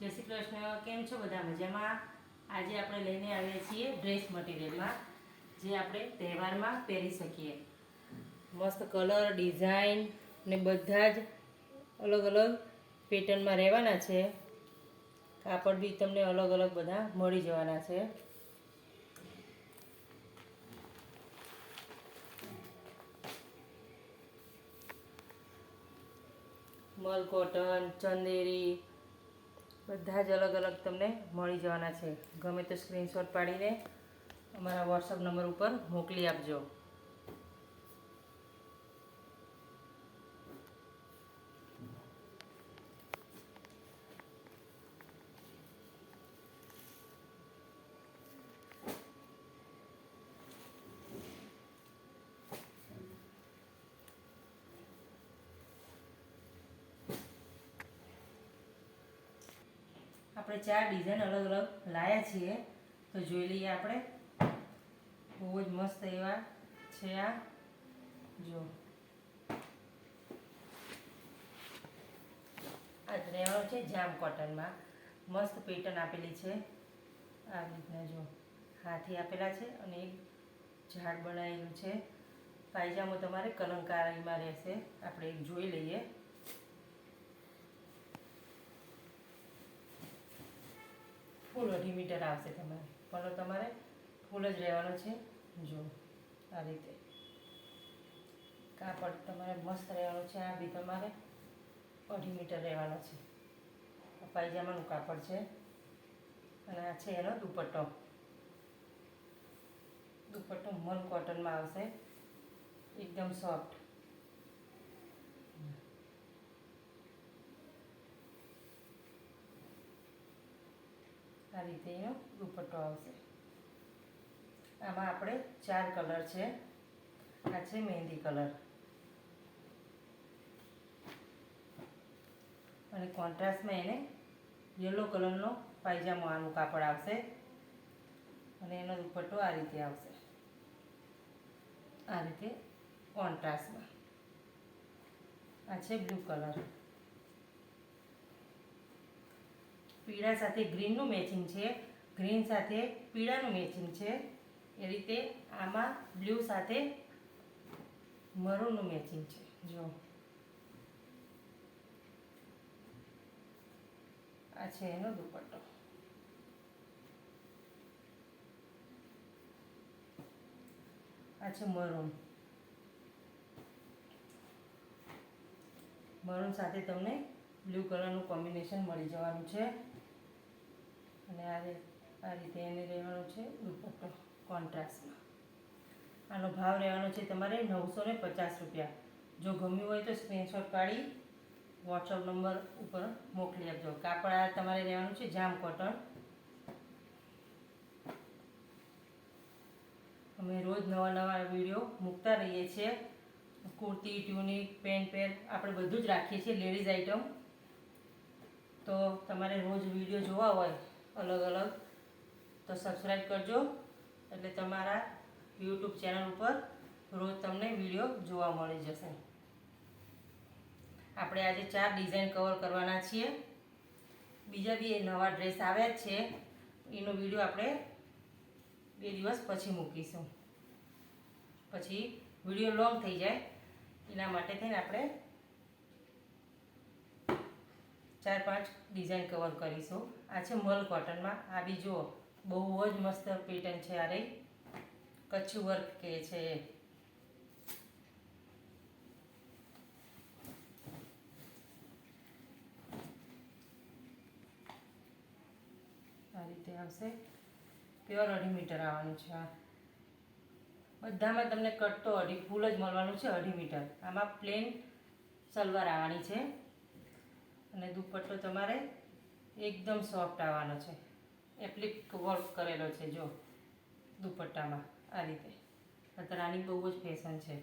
જય શ્રી કૃષ્ણ, કેમ છો બધા મજામાં? આજે આપણે લઈને આવીએ છીએ ડ્રેસ મટીરિયલમાં, જે આપણે તહેવારમાં પહેરી શકીએ. મસ્ત કલર, ડિઝાઇન ને બધા જ અલગ અલગ પેટર્નમાં રહેવાના છે. કાપડ બી તમને અલગ અલગ બધા મળી જવાના છે. મલ કોટન, ચંદેરી બધા જ અલગ અલગ તમને મળી જવાના છે. ગમે તો સ્ક્રીનશોટ પાડીને અમારા વોટ્સઅપ નંબર ઉપર મોકલી આપજો. આપણે ચાર ડિઝાઇન અલગ અલગ લાયા છીએ. તો જોઈ લઈએ આપણે. બહુ જ મસ્ત એવા છે આ. જો. આ રહેવાનો છે જામ કોટનમાં. મસ્ત પેટર્ન આપેલી છે. આ રીતના જો. હાથી આપેલા છે અને એક ઝાડ બનાવેલું છે. પાયજામો તમારે કલંકારીમાં રહેશે. આપણે જોઈ લઈએ. ફૂલ અઢી મીટર આવશે તમારે. પણ તમારે ફૂલ જ રહેવાનો છે. જો, આ રીતે. કાપડ તમારે મસ્ત રહેવાનું છે. આ બી તમારે અઢી મીટર રહેવાનો છે. પાયજામાનું કાપડ છે. અને આ છે એનો દુપટ્ટો. દુપટ્ટો મલ કોટનમાં આવશે. એકદમ સોફ્ટ. આ રીતે એનો દુપટ્ટો આવશે. આમાં આપણે ચાર કલર છે. આ છે મહેંદી કલર. અને કોન્ટ્રાસ્ટમાં એને યલો કલરનો પાયજામો આનું કાપડ આવશે. અને એનો દુપટ્ટો આ રીતે આવશે. આ રીતે કોન્ટ્રાસ્ટમાં. આ છે બ્લુ કલર. પીળા સાથે ગ્રીનનું મેચિંગ છે. ગ્રીન સાથે પીળાનું મેચિંગ છે. એ રીતે આમાં બ્લુ સાથે મરૂનનું મેચિંગ છે. જો. આ છે એનો દુપટ્ટો. આ છે મરૂન. મરૂન સાથે તમને બ્લુ કલરનું કોમ્બિનેશન મળી જવાનું છે. અને આ રીતે એને રહેવાનું છે દુપટ્ટો કોન્ટ્રાસ્ટમાં આનો ભાવ રહેવાનો છે તમારે નવસો ને પચાસ રૂપિયા. જો ગમ્યું હોય તો સ્ક્રીનશોટ પાડી વોટ્સઅપ નંબર ઉપર મોકલી આપજો. કાપડ આ તમારે રહેવાનું છે જામ કોટન અમે રોજ નવા નવા વીડિયો મૂકતા રહીએ છીએ. કુર્તી ટ્યુનિક પેન્ટ પેર આપણે બધું જ રાખીએ છીએ લેડીઝ આઇટમ તો તમારે રોજ વીડિયો જોવા હોય અલગ અલગ. તો સબસ્ક્રાઈબ કરજો. એટલે તમારા યુટ્યુબ ચેનલ ઉપર રોજ તમને વીડિયો જોવા મળી જશે. આપણે આજે ચાર ડિઝાઇન કવર કરવાના છીએ. બીજા બી નવા ડ્રેસ આવ્યા છે. એનો વીડિયો આપણે બે દિવસ પછી મૂકીશું. પછી વીડિયો લોંગ થઈ જાય. એના માટે થઈને આપણે ચાર પાંચ ડિઝાઇન કવર કરીશું. આ છે મલ કોટનમાં આ બી જુઓ, બહુ જ મસ્ત પેટર્ન છે આ રહી. કચ્છ વર્ક કે છે આ રીતે આવશે. પ્યોર અઢી મીટર આવવાનું છે આ. બધામાં તમને કટ તો અઢી ફૂલ જ મળવાનું છે અઢી મીટર આમાં પ્લેન સલવાર આવવાની છે. અને દુપટ્ટો તમારે એકદમ સોફ્ટ આવવાનો છે. એપ્લિક વર્ક કરેલો છે જો દુપટ્ટામાં આ રીતે. અત્યારે આની બહુ જ ફેશન છે.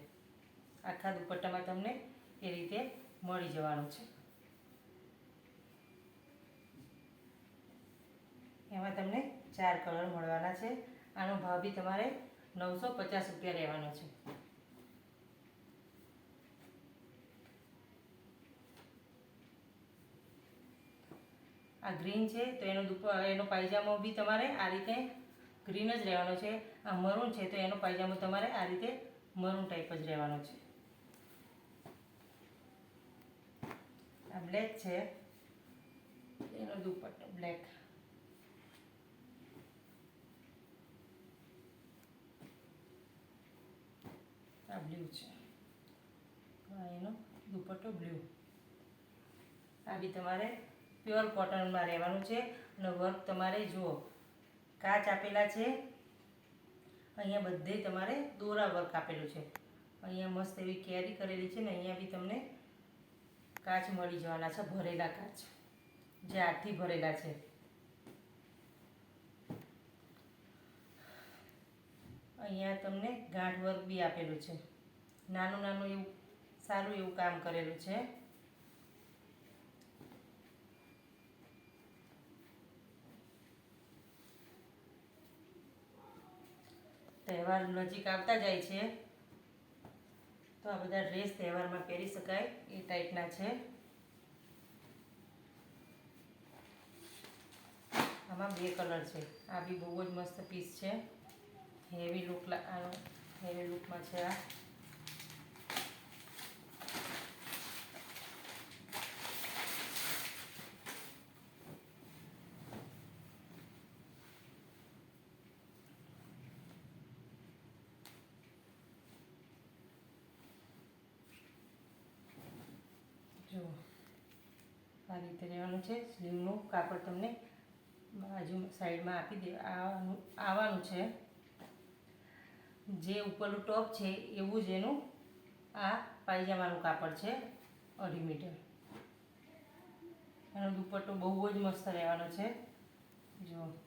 આખા દુપટ્ટામાં તમને એ રીતે મળી જવાનું છે. એમાં તમને ચાર કલર મળવાના છે. આનો ભાવ બી તમારે નવસો પચાસ રૂપિયા રહેવાનો છે. આ ગ્રીન છે, તો એનો દુપ, એનો પાયજામો બી તમારે આ રીતે ગ્રીન જ રહેવાનો છે. આ મરૂન છે, તો એનો પાયજામો તમારે આ રીતે મરૂન ટાઈપ જ રહેવાનો છે. આ બ્લેક છે, એનો દુપટ્ટો બ્લેક આ બ્લુ છે. એનો દુપટ્ટો બ્લુ આ બી તમારે પ્યોર કોટનમાં રહેવાનું છે. અને વર્ક તમારે જુઓ, કાચ આપેલા છે. અહીંયા બધે તમારે દોરા વર્ક આપેલું છે. અહીંયા મસ્ત એવી કેરી કરેલી છે ને, અહીંયા બી તમને કાચ મળી જવાના છે, ભરેલા કાચ. જે આઠથી ભરેલા છે. અહીંયા તમને ગાંઠ વર્ક બી આપેલું છે. નાનું નાનું એવું, સારું એવું કામ કરેલું છે. તહેવાર નજીક આવતા જાય છે. તો આ બધા ડ્રેસ તહેવારમાં પહેરી શકાય, એ ટાઈપના છે. આમાં બે કલર છે. આ બી બહુ જ મસ્ત પીસ છે. હેવી લુક હેવી લુકમાં છે આ જુઓ આ રીતે રહેવાનું છે. સ્લીવનું કાપડ તમને બાજુ સાઈડમાં આપી દે આવવાનું આવવાનું છે. જે ઉપરનું ટોપ છે, એવું જ એનું આ પાયજામાનું કાપડ છે, અઢી મીટર. એનો દુપટ્ટો બહુ જ મસ્ત રહેવાનો છે. જો.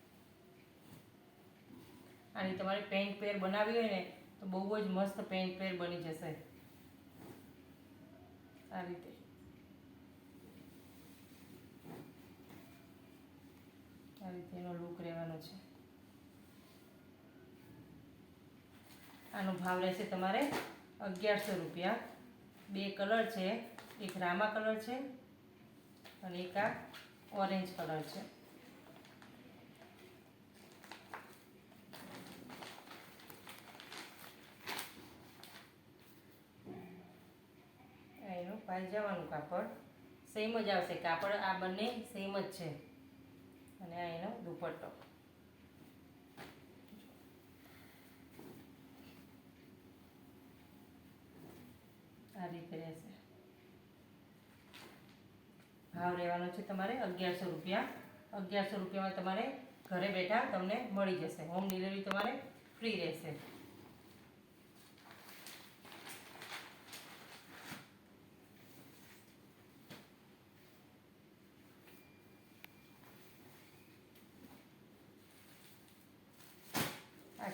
આની તમારે પેન્ટ પેર બનાવી હોય ને, તો બહુ જ મસ્ત પેન્ટ પેર બની જશે. આ રીતે. આ રીતે લુક રહેવાનો છે. આનો ભાવ રહેશે તમારે અગિયારસો રૂપિયા. બે કલર છે, એક રામા કલર છે અને એક આ ઓરેન્જ કલર છે. એનું પાઈ જવાનું કાપડ. સેમ જ આવશે. કાપડ આ બંને સેમ જ છે. દુપટ્ટો. આ રીતે રહેશે. ભાવ રહેવાનો છે તમારે અગિયારસો રૂપિયા. અગિયારસો રૂપિયામાં તમારે ઘરે બેઠા તમને મળી જશે. હોમ ડિલિવરી તમારે ફ્રી રહેશે.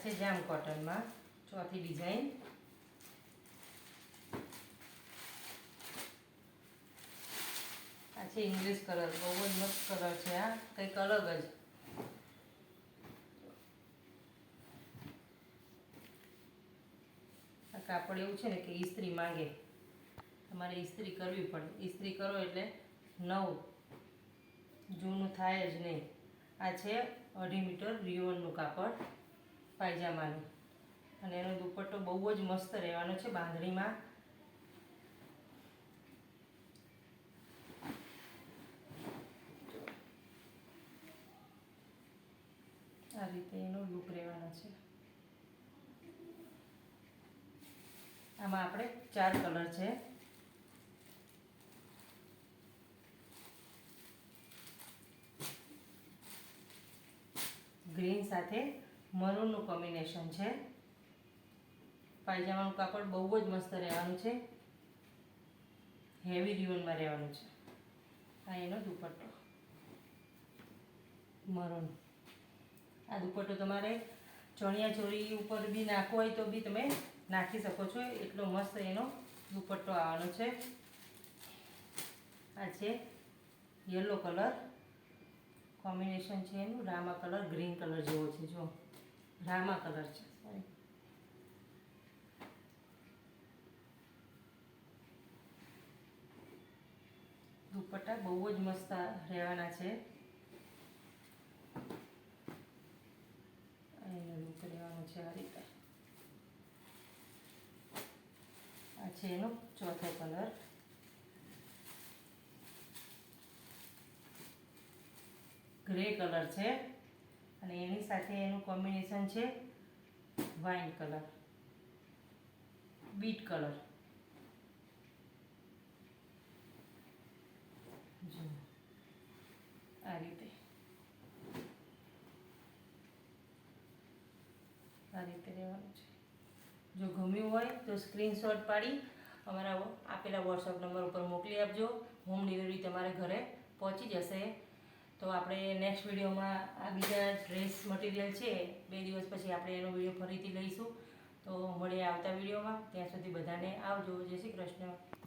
છે જામ કોટનમાં ચોથી ડિઝાઇન આ છે ઇંગ્લિશ કલર બહુ જ મસ્ત કલર છે આ. કંઈક અલગ જ. આ કાપડ એવું છે ને કે ઇસ્ત્રી માંગે. તમારે ઇસ્ત્રી કરવી પડે. ઇસ્ત્રી કરો એટલે નવું. જૂનું થાય જ નહીં. આ છે અઢી મીટર રિયોનનું કાપડ. પાયજામાનું. અને એનો દુપટ્ટો બહુ જ મસ્ત રહેવાનો છે બાંધણીમાં. આ રીતે એનો લુક રહેવાનો છે. આમાં આપણે ચાર કલર છે. ગ્રીન સાથે મરૂનનું કોમ્બિનેશન છે. પાયજામાનું કાપડ બહુ જ મસ્ત રહેવાનું છે. હેવી રિવનમાં રહેવાનું છે. આ એનો દુપટ્ટો. મરૂન. આ દુપટ્ટો તમારે ચણિયા ચોરી ઉપર બી નાખવો હોય તો બી તમે નાખી શકો છો. એટલો મસ્ત એનો દુપટ્ટો આવવાનો છે. આ છે યલો કલર કોમ્બિનેશન છે એનું. રામા કલર ગ્રીન કલર જેવો છે જો રામા કલર છે દુપટ્ટા બહુ જ મસ્ત રહેવાના છે. એને લૂક છે આ રીતે. છે એનો ચોથો કલર. ગ્રે કલર છે. અને એની સાથે એનું કોમ્બિનેશન છે વાઇન કલર બીટ કલર જો આ રીતે. આ રીતે રહેવાનું છે. જો ગમ્યું હોય તો સ્ક્રીનશોટ પાડી અમારા આપેલા વોટ્સઅપ નંબર ઉપર મોકલી આપજો. હોમ ડિલિવરી તમારે ઘરે પહોંચી જશે. તો આપણે નેક્સ્ટ વિડીયોમાં આ બીજા ડ્રેસ મટીરિયલ છે, બે દિવસ પછી આપણે એનો વીડિયો ફરીથી લઈશું. તો મળીએ આવતા વિડીયોમાં. ત્યાં સુધી બધાને આવજો. જય શ્રી કૃષ્ણ.